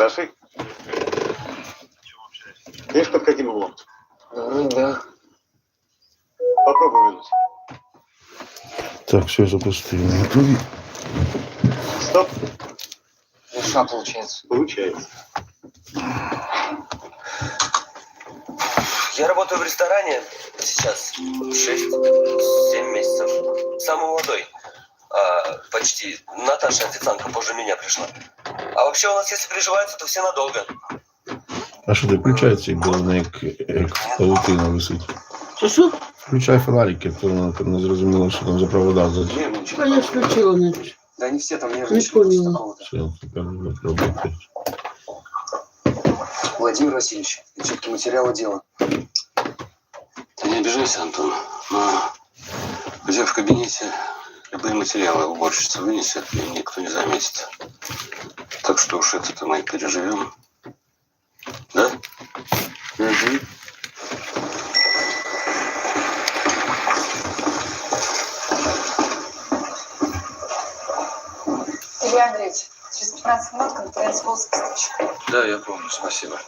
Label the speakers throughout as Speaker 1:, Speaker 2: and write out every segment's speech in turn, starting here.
Speaker 1: хороши? Видишь, под каким углом?
Speaker 2: Ну, да.
Speaker 1: Попробуй вынуть.
Speaker 3: Так, все запустили. Готові?
Speaker 1: Стоп.
Speaker 2: Левша получается.
Speaker 1: Получается.
Speaker 4: Я работаю в ресторане сейчас 6-7 месяцев. Самый молодой. А, почти. Наташа, официантка, позже меня пришла. А вообще у нас, если приживаются, то все надолго.
Speaker 3: А що ти включай цей головне, як, як паутина висить.
Speaker 5: Що що?
Speaker 3: Включай фонарик, як то воно там не зрозуміло, що там за провода за
Speaker 5: А я ж включила не.
Speaker 2: Да они все там
Speaker 5: Не
Speaker 2: нервничают.
Speaker 5: поняла.
Speaker 2: такого-то.
Speaker 3: все, тепер не пробувати.
Speaker 2: Владимир Васильевич, это все-таки материалы дела.
Speaker 6: Ты не обижайся, Антон, но у тебя в кабинете любые материалы уборщица вынесет, и никто не заметит. Так что уж это-то мы переживем. Да?
Speaker 2: Угу.
Speaker 7: Илья Андреевич, через 15 минут конференц холл с поставщиком.
Speaker 6: Да, я помню, спасибо.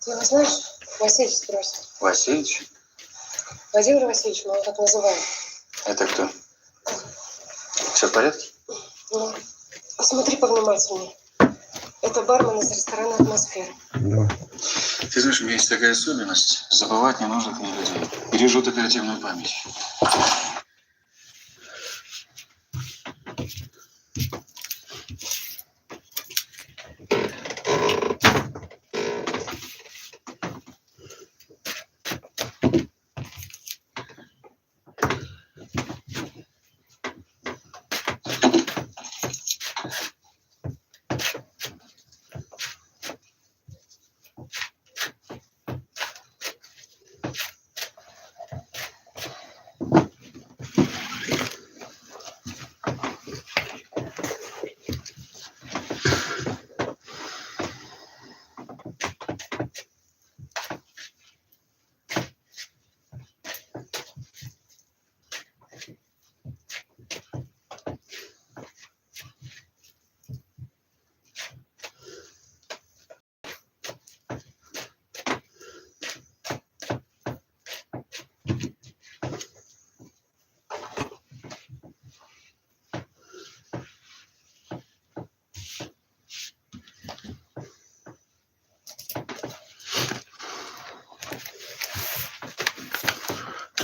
Speaker 7: Ты его знаешь? Васильевич спросит.
Speaker 6: Васильевич?
Speaker 7: Владимир Васильевич, мы его так называем.
Speaker 6: Это кто? Все в порядке?
Speaker 7: Ну, посмотри повнимательнее. Это бармен из ресторана «Атмосфера».
Speaker 3: Да.
Speaker 6: Ты знаешь, у меня есть такая особенность. Забывать ненужных мне людей. Бережут оперативную память.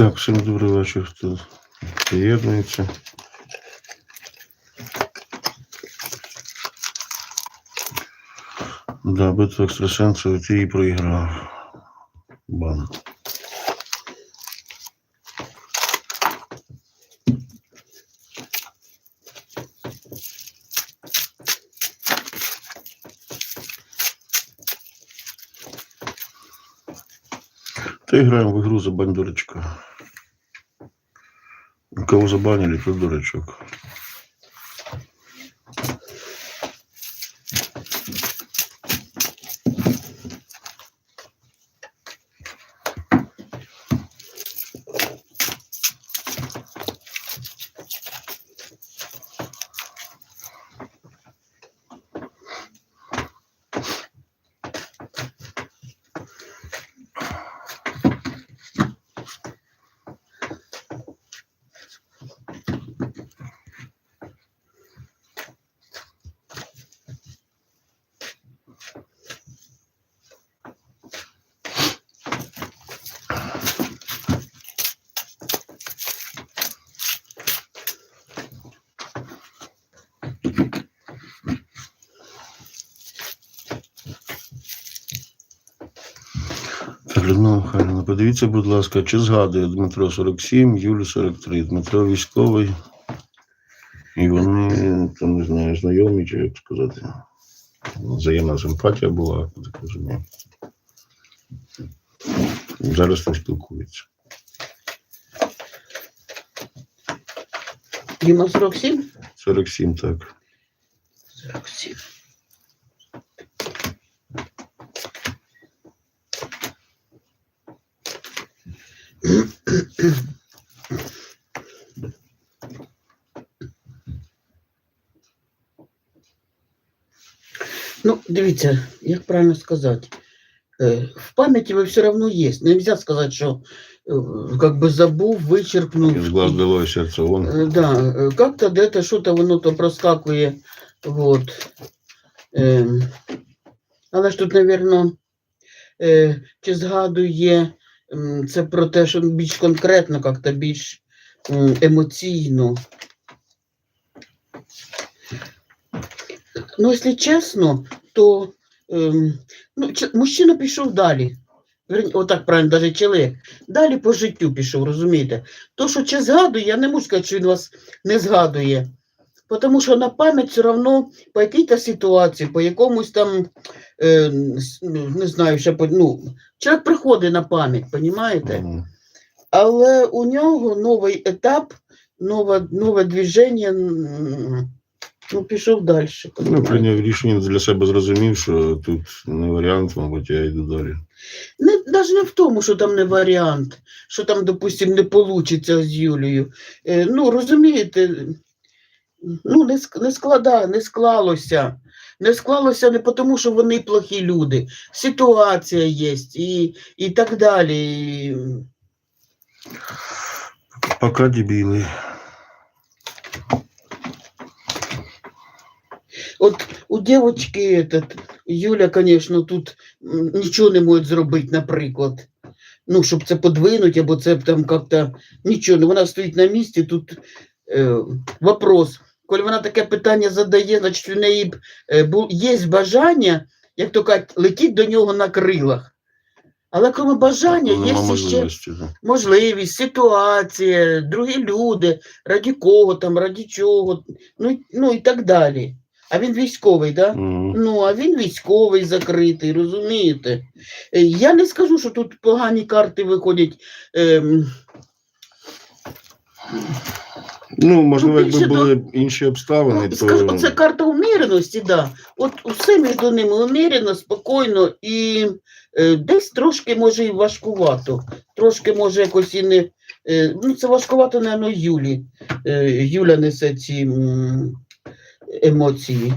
Speaker 3: Так, всім добрий вечір, хто приєднується. Да, битва екстрасенсів, ти її проіграв. Бан. Та играем в игру за бань дурачка. Кого забанили, тот дурачок. Людмила Михайлівна, подивіться, будь ласка, чи згадує Дмитро 47, Юлі 43. Дмитро військовий. І вони там не знаю, знайомі, чи як сказати. Взаємна симпатія була, я так розумію. Зараз не спілкуються.
Speaker 5: Діма 47?
Speaker 3: 47, так.
Speaker 5: 47. Дивіться, як правильно сказати. Е, В пам'яті ви все одно є. Нельзя сказати, що е, как би забув, вичерпнув.
Speaker 3: Из глаз долой, сердце вон.
Speaker 5: Е, Да, е, как-то де-то що-то воно то проскакує. Вот. Ем, але ж тут, е, чи згадує це про те, що більш конкретно, як-то більш емоційно. Ну, якщо чесно, то ем, ну, мужчина пішов далі. Отак правильно, навіть чоловік. Далі по життю пішов, розумієте? То, що чи згадує, я не можу сказати, що він вас не згадує. Тому що на пам'ять все одно по якій-то ситуації, по якомусь там, е, ну, не знаю, ще по, ну, чоловік приходить на пам'ять, розумієте? Але у нього новий етап, нове, нове движення, ну, пішов далі.
Speaker 3: Ну, прийняв рішення для себе зрозумів, що тут не варіант, мабуть, я йду далі.
Speaker 5: Не, навіть не в тому, що там не варіант, що там, допустим, не вийде з Юлією. Е, ну, розумієте, ну, не, не склада, не склалося. Не склалося не тому, що вони плохі люди. Ситуація є і, і так далі.
Speaker 3: Пока дебіли.
Speaker 5: Дівчинки этот, Юля, звісно, тут нічого не може зробити, наприклад. Ну, щоб це подвинути, або це там як-то нічого. Вона стоїть на місці. Тут е, вопрос. Коли вона таке питання задає, значить у неї е, є бажання, як то кажуть, летіть до нього на крилах. Але крім бажання,
Speaker 3: Нема
Speaker 5: є ще
Speaker 3: можливості. да.
Speaker 5: можливість, ситуація, другі люди, раді кого там, раді чого, ну, ну і так далі. А він військовий? Да?
Speaker 3: Мгм.
Speaker 5: Ну, а він військовий закритий, розумієте? Е, Я не скажу, що тут погані карти виходять. Ем,
Speaker 3: Ну, можливо,
Speaker 5: Ну,
Speaker 3: якби були б інші обставини,
Speaker 5: ну, скажу, це карта уміреності, да. От усе між ними умірено, спокійно і е, десь трошки може і важкувато. Трошки може якось і не. Е, ну, це важкувато, напевно, Юлі. Е, Юля несе ці м, емоції.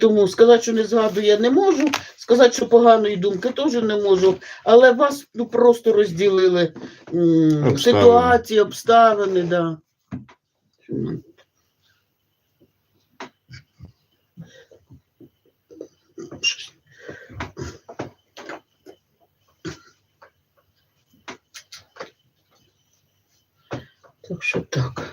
Speaker 5: Тому сказати, що не згадую, я не можу. Сказати, що поганої думки теж не можу. Але вас ну, просто розділили
Speaker 3: Обставини.
Speaker 5: ситуації, обставини, да. Так що так.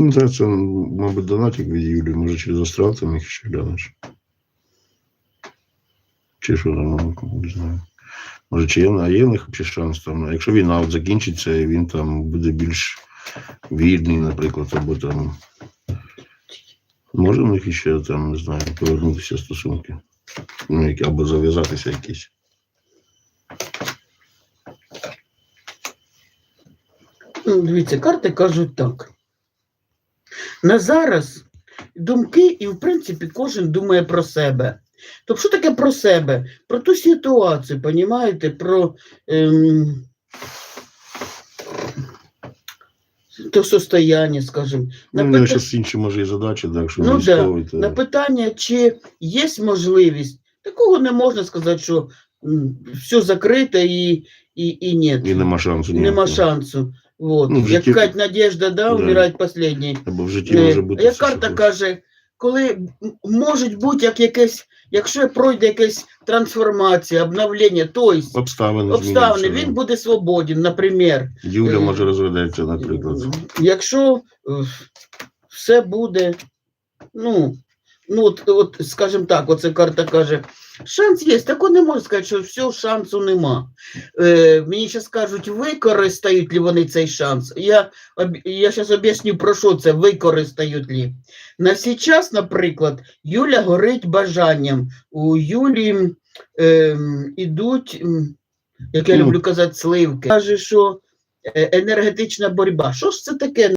Speaker 3: Ну, це, це, мабуть, донатик від Юлії, може через астрал там їх ще глянеш. Чи що там, не знаю. Може, чи є, а є в них ще шанс там. Якщо війна от закінчиться, і він там буде більш вільний, наприклад, або там. Може в них ще там, не знаю, повернутися стосунки. Ну, або зав'язатися якісь.
Speaker 5: Ну, дивіться, карти кажуть так. На зараз думки, і в принципі кожен думає про себе. Тобто, що таке про себе? Про ту ситуацію, понімаєте? Про ем, то состояние, скажімо.
Speaker 3: Ну,
Speaker 5: На
Speaker 3: у нього
Speaker 5: пита-
Speaker 3: зараз інші може і задачі, так що
Speaker 5: Ну,
Speaker 3: то...
Speaker 5: На питання, чи є можливість, такого не можна сказати, що все закрито і, і, і ні.
Speaker 3: і нема шансу.
Speaker 5: Нема шансу. Вот.
Speaker 3: Ну, в житті-
Speaker 5: кажуть, надежда, да,
Speaker 3: Да.
Speaker 5: умирать последній.
Speaker 3: Або в житті
Speaker 5: Е,
Speaker 3: може бути.
Speaker 5: Як
Speaker 3: все, що
Speaker 5: карта
Speaker 3: хочеш.
Speaker 5: каже, коли м- можуть бути як якесь, якщо пройде якась трансформація, обновлення, тобто
Speaker 3: Обставини,
Speaker 5: обставини, він
Speaker 3: да.
Speaker 5: буде свободен, наприклад.
Speaker 3: Юля
Speaker 5: е,
Speaker 3: може розведеться, наприклад.
Speaker 5: Якщо е, все буде, ну, Ну, от, от, скажімо так, оце карта каже, шанс є, тако не можна сказати, що все, шансу нема. Е, мені зараз кажуть, використають ли вони цей шанс. Я, я зараз об'ясню, про що це, використають ли. На сейчас, наприклад, Юля горить бажанням. У Юлі ем, ідуть, як я люблю казати, сливки. Каже, що е, енергетична боротьба. Що ж це таке